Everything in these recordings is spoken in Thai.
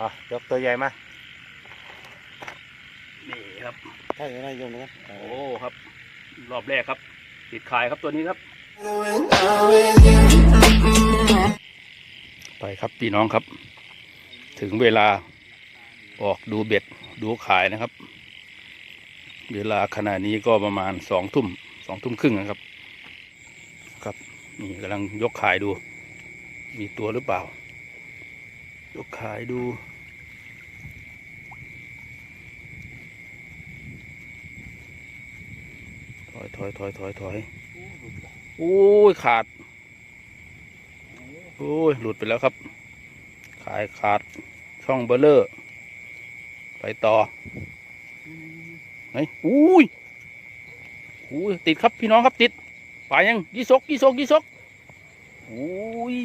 อะยกตัวใหญ่มา นี่ครับ ถ้าอย่างไรยกนะครับโอ้ครับ รอบแรกครับ ติดขายครับตัวนี้ครับ ไปครับพี่น้องครับ ถึงเวลาออกดูเบ็ดดูขายนะครับ เวลาขณะนี้ก็ประมาณสองทุ่มสองทุ่มครึ่งนะครับ ครับ นี่กำลังยกขายดู มีตัวหรือเปล่า ยกขายดู ถอยถอยถอยถอยถอยโอ้ยขาด โอ้ย หลุดไปแล้วครับ ขายขาดช่องเบลเลอร์ ไปต่อไหนอุ้ยอุ้ยติดครับพี่น้องครับติด ไปยังยี่สกยี่สกยี่สกอุ้ย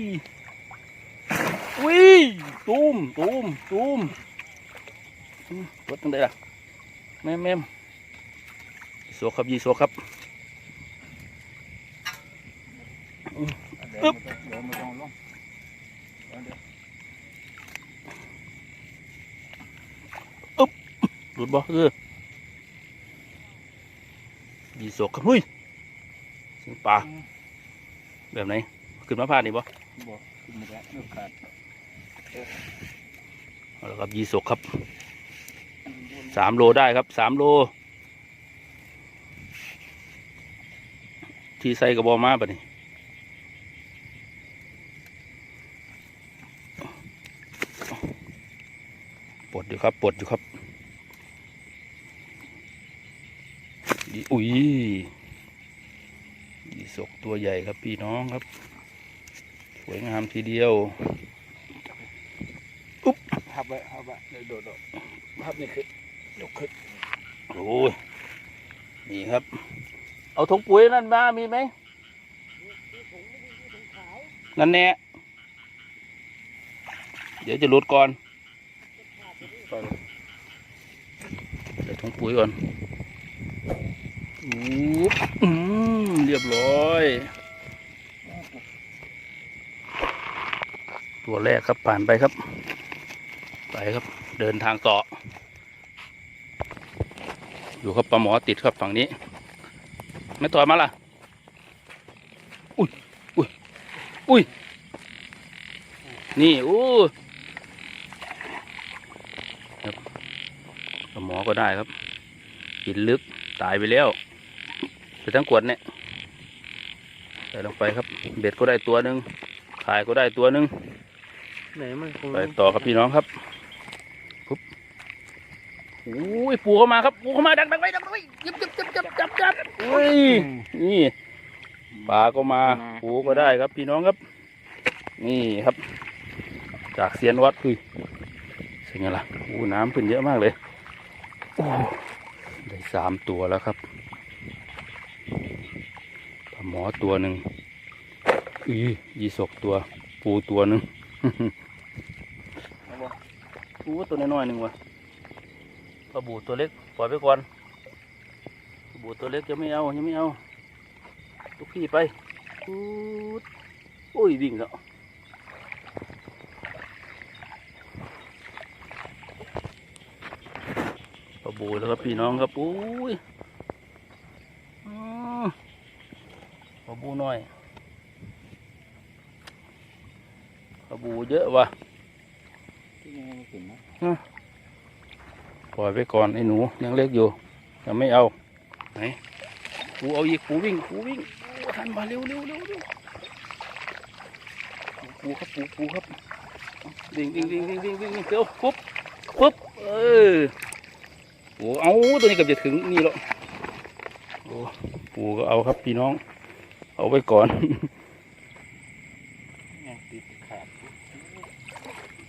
อุ้ยตูมตูมตูมอืมรถตั้งได้ล่ะแม่แม่มสกครับยีสกครับอึ๊บองลงหลุดบ่เออยีสกครับเฮ้ยสียงปลาแบบไหนขึ้นมาพาดนี่บ่บอกขึ้นมาแล้วขาด เอาละครับยีสกครับสามโลได้ครับสามโล ที่ใส่กระบอกมาปะนี่ปลดอยู่ครับปลดอยู่ครับอีอุ้ยยีสกตัวใหญ่ครับพี่น้องครับ สวยงามทีเดียว ทับไว้ทับไว้เดี๋ยวโดดโดดภาพนี่คือยกขึ้นโอ้ยนี่ครับ เอาถุงปุ๋ยนั่นมามีไหมนั่นแน่เดี๋ยวจะหลุดก่อนไปเลยใส่ถุงปุ๋ยก่อนอู้อืมเรียบร้อย ตัวแรกครับผ่านไปครับ ไปครับเดินทางต่อ อยู่ครับปลาหมอติดครับฝั่งนี้ ไม่ต่อยมาล่ะ อุ้ยอุ้ยอุ้ยนี่อู้ครับปลาหมอก็ได้ครับกินลึกตายไปแล้วไปทั้งขวดเนี่ยใส่ลงไปครับ เบ็ดก็ได้ตัวหนึ่งขายก็ได้ตัวหนึ่งไหนมันคงไปต่อครับพี่น้องครับปุ๊บโอ้ยปูเข้ามาครับปูเข้ามาดักดักไว้ดักไว้จับจับจับจับจับจับเฮ้ยนี่ปลาก็มาปูก็ได้ครับ พี่น้องครับ นี่ครับ จากเซียนวัดคือเป็นไงล่ะโอ้น้ำขึ้นเยอะมากเลยโอ้ได้สามตัวแล้วครับปลาหมอตัวหนึ่งอียีสกตัว ปูตัวหนึ่งปูตัวน้อยๆหนึ่งวะ ปลาบูตัวเล็กปล่อยไปก่อนปลาบูตัวเล็กยังไม่เอายังไม่เอาลูกพี่ไปปูดโอ้ยวิ่งแล้วปลาบูแล้วครับพี่น้องครับอุ้ยอืมปลาบูน้อยปลาบูเยอะว่ะ ที่ยังไม่ขึ้นนะ ป ล่อยไปก่อนไอ้หนูยังเล็กอยู่ยังไม่เอาไหนปูเอาอีกปูวิ่งปูวิ่งปูทันมาเร็วเร็วเร็วเร็วปูครับปูปูครับวิ่งวิ่งวิ่งวิ่งวิ่งวิ่งเร็วปุ๊บปุ๊บเออโอ้เอาตัวนี้กับจะถึงนี่แล้วโอ้ปูก็เอาครับพี่น้อง เอาไว้ก่อน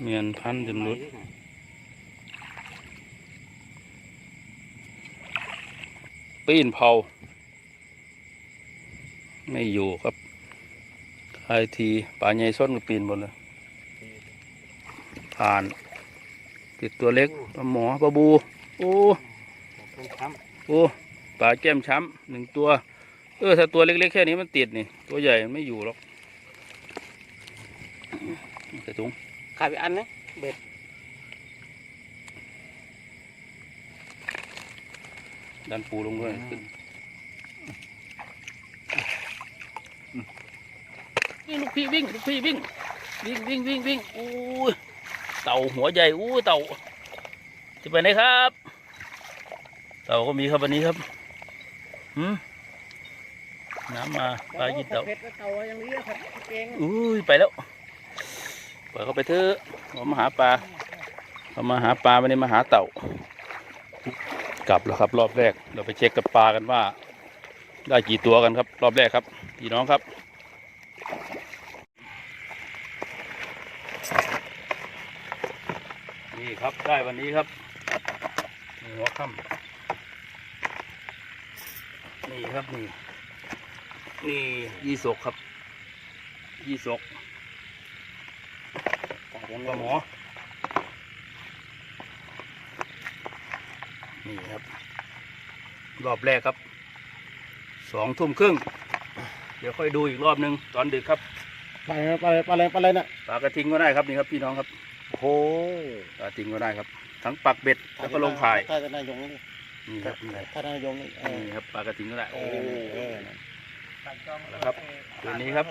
เมียนพันจนหลุด ปีนเผา ไม่อยู่ครับใครทีป่าใหญ่ส้นก็ปีนหมดเลยผ่าน ติดตัวเล็กปลาหมอปลาบูโอ้เป็นช้โอ้ปลาแก้มช้ำหนึ่งตัว เออถ้าตัวเล็กๆแค่นี้มันติดนี่ ตัวใหญ่ไม่อยู่หรอกใส่ถุงขาดไปอันนะเบ็ด ดันปูลงด้วยขึ้นนี่ลูกพี่วิ่งลูกพี่วิ่ง วิ่งวิ่งวิ่งวิ่งอู้ยเต่าหัวใหญ่อู้ยเต่าจะไปไหนครับ เต่าก็มีครับวันนี้ครับหืมน้ำมาปลากินเต่าเพชรเต่าอย่างนี้ครับเก่งอุ้ยไปแล้วปล่อยเขาไปเถอะเขามาหาปลาเขามาหาปลาไม่ได้มาหาเต่า กลับแล้วครับ รอบแรกเราไปเช็คกับปลากันว่า ได้กี่ตัวกันครับ รอบแรกครับพี่น้องครับนี่ครับได้วันนี้ครับนี่หัวค่ำนี่ครับนี่นี่ยี่สกครับ ยี่สกปลาหมอ นี่ครับ รอบแรกครับ สองทุ่มครึ่ง เดี๋ยวค่อยดูอีกรอบหนึ่งตอนดึกครับปลาปลาปลาอะไรปลาอะไรน่ะปลากระทิงก็ได้ครับนี่ครับพี่น้องครับโอ้ปลากระทิงก็ได้ครับ ทั้งปักเบ็ดแล้วก็ลงข่ายถ้าจะนายงนี่นี่ครับนี่ครับถ้านายงนี่เออนี่ครับปลากระทิงก็ได้เอโอ้อเออแล้วครับตัวนี้ครับ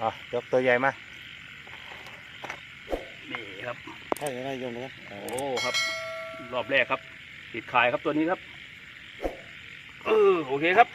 อะยกตัวใหญ่มานี่ครับถ้าจะนายงนะโอ้ครับ รอบแรกครับ ติดขายครับตัวนี้ครับ เออโอเคครับ